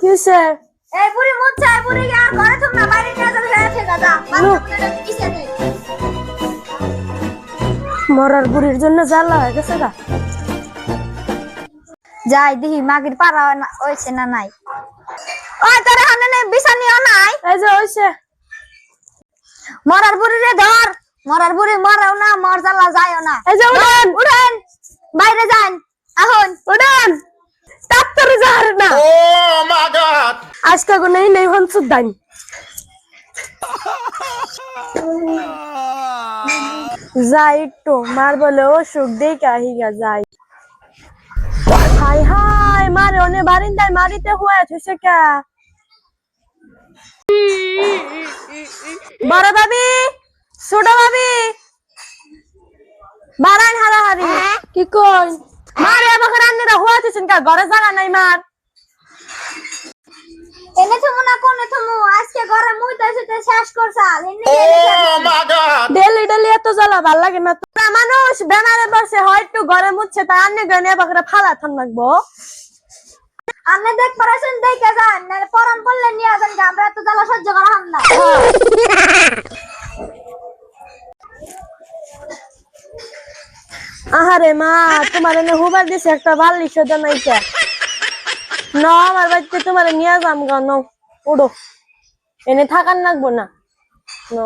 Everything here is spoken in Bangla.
কে এই বুড়ি মুচ্ছা এই বুড়ি আর ঘরে তুমি না বাইরে নিয়ে যাবে মরার বুড়ির জন্য জ্বালা হয়ে গেছে গা। যাই দেখি মাগির পারা হয়েছে না নাই? ওই তোর হানে বিছানিও নাই এই যে মরার বুড়ি রে ধর। মরার বুড়ি মরেও না মর জ্বালা যায়ও না। এই যে উড়ান উড়েন বাইরে যান। এখন উড়ান না। Oh my god! আজকে গো নেই নেই হন সুদানি যাই তো মার বলে ও সুখ দেখা হিগা যাই। হাই হাই মারে অনে বারিন্দায় মারিতে হয়ে থুসে কে? বড় ভাবি ছোট ভাবি। বারান হারাহারি কি কই? মারে আমাকে রান্নিরা হয়ে থুসেন কা? ঘরে জায়গা নাই মার। এনে থুমু না কোনে থুমু? আজকে ঘরে মুইতে সুতে শেষ করছাল। এনে Oh my god! Daily daily এত জ্বালা ভালো লাগে না তো। না, মানুষ বেমারে বসে হয় একটু ঘরে মুচ্ছে তা আন্নে গনে বাকরে ফালা থান লাগবো। আপনি দেখ পারাছেন দেখে যান। নাহলে পরান পড়লে নিয়ে যান আমরা এত জ্বালা সহ্য করা হাম না। আহারে মা, তোমার এনে হুবার দিছে একটা বাল্লি সদ নাই না, আমার বাড়িতে তোমার নিয়ে যাম গা, ন, উড়ো। এনে থাকার লাগবো না। ন।